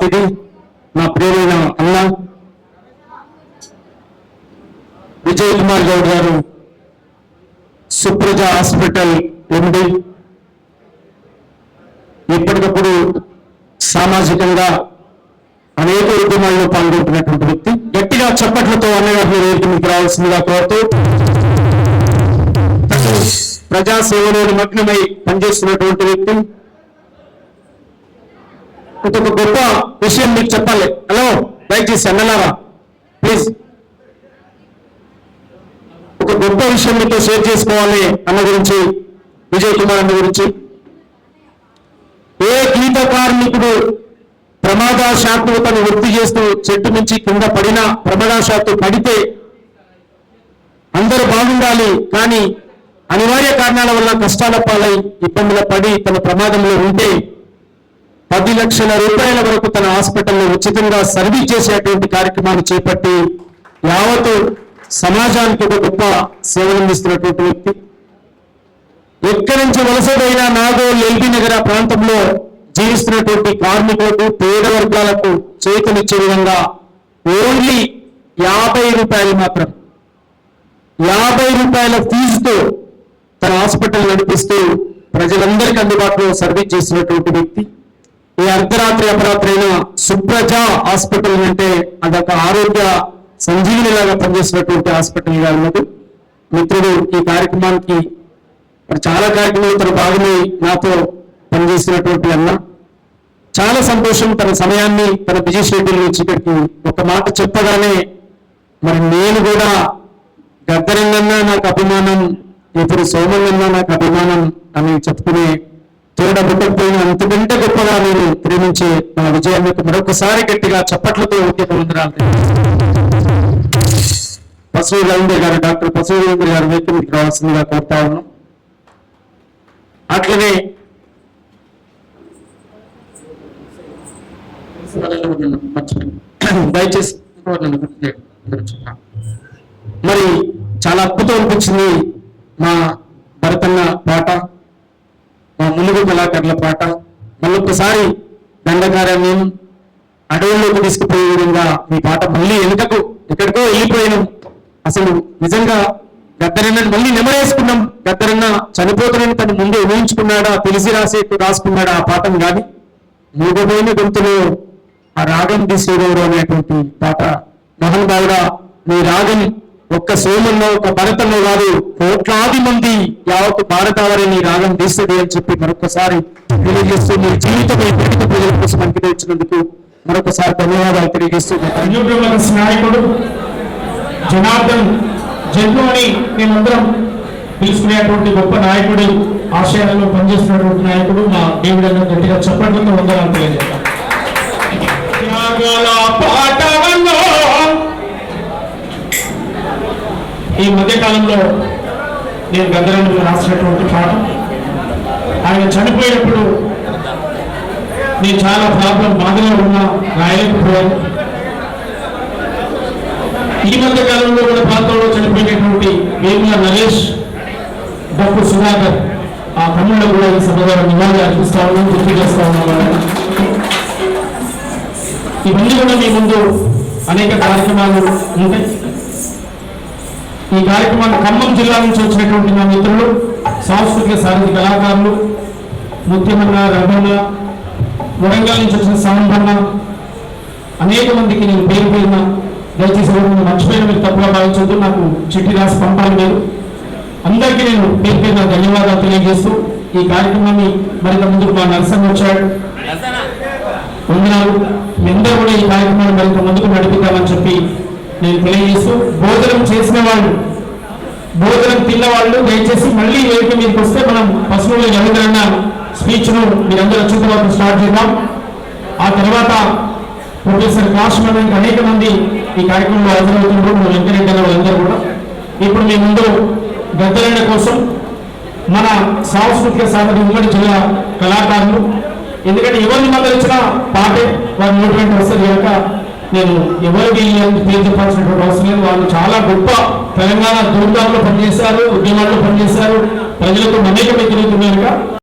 అతిథి నా ప్రియమైన అన్న విజయ్ కుమార్ గౌడ్ గారు సుప్రజ హాస్పిటల్ ఎండి ఎప్పటికప్పుడు సామాజికంగా అనేక ఉద్యమాల్లో పాల్గొంటున్నటువంటి వ్యక్తి. గట్టిగా చప్పట్లతో అన్నగారు వేదిక మీకు రావాల్సిందిగా కోరుతూ ప్రజాసేవలో నిమగ్నమై పనిచేస్తున్నటువంటి వ్యక్తి. ఇంకొక గొప్ప విషయం మీకు చెప్పాలి. హలో దయచేసి అన్నలారా ప్లీజ్. ఒక గొప్ప విషయం మీతో షేర్ చేసుకోవాలి అన్న గురించి విజయ్ కుమార్ అన్న గురించి. ఏ గీత కార్మికుడు ప్రమాదశాత్తు తను వృత్తి చేస్తూ చెట్టు నుంచి కింద పడినా ప్రమాదశాత్తు పడితే అందరూ బాగుండాలి కానీ అనివార్య కారణాల వల్ల కష్టాల పాలై ఇబ్బందుల పడి తన ప్రమాదంలో ఉంటే పది లక్షల రూపాయల వరకు తన హాస్పిటల్లో ఉచితంగా సర్వీస్ చేసేటువంటి కార్యక్రమాన్ని చేపట్టి యావత్ సమాజానికి ఒక గొప్ప సేవలందిస్తున్నటువంటి వ్యక్తి. ఎక్కడి నుంచి వలసపోయిన నాగోల్ ఎల్బీ నగర ప్రాంతంలో జీవిస్తున్నటువంటి కార్మికులకు పేద వర్గాలకు చేతులిచ్చే విధంగా ఓన్లీ యాభై రూపాయలు మాత్రం యాభై రూపాయల ఫీజుతో తన హాస్పిటల్ నడిపిస్తూ ప్రజలందరికీ అందుబాటులో సర్వీస్ చేసినటువంటి వ్యక్తి. అర్ధరాత్రి అపరాత్రి అయిన సుప్రజ హాస్పిటల్ అంటే అదొక ఆరోగ్య సంజీవిని లాగా పనిచేసినటువంటి హాస్పిటల్గా ఉన్నది. మిత్రుడు ఈ కార్యక్రమానికి మరి చాలా కార్యక్రమాలు తన భాగమై నాతో పనిచేసినటువంటి అన్న. చాలా సంతోషం తన సమయాన్ని తన బిజీ షెడ్యూల్ నుంచి ఒక మాట చెప్పగానే మరి నేను కూడా గద్దరంగన్నా నాకు అభిమానం ఇప్పుడు సోమన్నన్నా నాకు అభిమానం అని చెప్పుకునే తోడ పుట్టకపోయిన అంతకంటే గొప్పగా నేను ప్రేమించే నా విజయాన్ని మరొకసారి గట్టిగా చప్పట్లతో ఉద్యోగ వందనాలు పశువు రవీంద్ర గారు డాక్టర్ పశువు రవీంద్ర గారు వైపు మీకు రావాల్సిందిగా కోరుతా ఉన్నాం అట్లనే దయచేసి మరి చాలా అద్భుతం అనిపించింది మా భరతన్న పాట. ములుగు కళాకారుల పాట మళ్ళొక్కసారి దండకారణ్యం అడవుల్లోకి తీసుకుపోయే విధంగా మీ పాట మళ్ళీ వెనుకకు ఎక్కడికో వెళ్ళిపోయినాం. అసలు నిజంగా గద్దరన్న మళ్ళీ నెమరేసుకున్నాం. గద్దరన్న చనిపోతానని తను ముందు ఊహించుకున్నాడా తెలిసి రాసే రాసుకున్నాడా ఆ పాటను కానీ మూగపోయిన గొంతులో ఆ రాగం తీసేదేవరు అనేటువంటి పాట. మహన్ బావుడా మీ రాగం ఒక్క సోమల్లో ఒక భరతంలో కాదు కోట్లాది మంది యావత్ భారతావరి నీ రాగం తీస్తుంది అని చెప్పి మరొకసారి తెలియజేస్తూ మీ జీవితం ఈ ప్రజల కోసం అంకితం ఇచ్చినందుకు మరొకసారి ధన్యవాదాలు తెలియజేస్తూ నాయకుడు జనార్దన్ జన్ను అని మేమందరం పిలుచుకునేటువంటి గొప్ప నాయకుడు ఆశయాలలో పనిచేస్తున్నటువంటి నాయకుడు మా దేవుడు గట్టిగా చెప్పడంతో వందనాలు తెలియజేస్తాం. ఈ మధ్యకాలంలో నేను గద్దరంలో రాసినటువంటి పాట. ఆయన చనిపోయినప్పుడు నేను చాలా ప్రాబ్లం బాధలో ఉన్నా రాయలేకపోయాను. ఈ మధ్య కాలంలో కూడా ప్రాంతంలో చనిపోయినటువంటి వేముల నరేష్ డాక్టర్ సుధాకర్ ఆ తమ్ముళ్ళు కూడా ఈ సభలో నివాళి అర్పిస్తా ఉన్నాం గుర్తు చేస్తా ఉన్నాం ఇవన్నీ కూడా మీ ముందు అనేక కార్యక్రమాలు ఉంటాయి. ఈ కార్యక్రమాన్ని ఖమ్మం జిల్లా నుంచి వచ్చినటువంటి నా మిత్రులు సాంస్కృతిక సారథి కళాకారులు ముత్యమన్న రమణ వరంగల్ నుంచి వచ్చిన సాంబన్న అనేక మందికి నేను పేరు పేరున దయచేసి ఎవరిని మర్చిపోయిన మీరు తప్పుగా భావించొద్దు నాకు చిట్టి రాసి పంపాలి మీరు. అందరికీ నేను పేరు పేరున ధన్యవాదాలు తెలియజేస్తూ ఈ కార్యక్రమాన్ని మరింత ముందుకు మా నరసింహ వచ్చాడు. వందనాలు. మీ అందరూ కూడా ఈ కార్యక్రమాన్ని మరింత ముందుకు నడిపిద్దామని చెప్పి నేను తెలియజేస్తూ భోజనం చేసిన వాళ్ళు భోజనం తిన్నవాళ్ళు దయచేసి మళ్ళీ వేదిక మీదకి వస్తే మనం పశువుల రవీంద్రన్న స్పీచ్ను మీరందరూ వచ్చిన తర్వాత స్టార్ట్ చేద్దాం. ఆ తర్వాత ప్రొఫెసర్ కాశ్మీర్ అనేక మంది ఈ కార్యక్రమంలో హాజరవుతున్నారు మన వెంకరెడ్డి అన్న వాళ్ళందరూ కూడా. ఇప్పుడు మీ ముందు గద్దలన్న కోసం మన సాంస్కృతిక సాధన ఉమ్మడి జిల్లా కళాకారులు. ఎందుకంటే ఎవరిని మందలించినా పాటే వారి నోటివెంట వస్తారు కనుక నేను ఎవరికి పేరు చెప్పాల్సినటువంటి అవసరం లేదు. వాళ్ళు చాలా గొప్ప తెలంగాణ దూరంలో పనిచేశారు ఉద్యమాల్లో పనిచేశారు. ప్రజలకు మమేకమై తిరుగుతున్నారు కనుక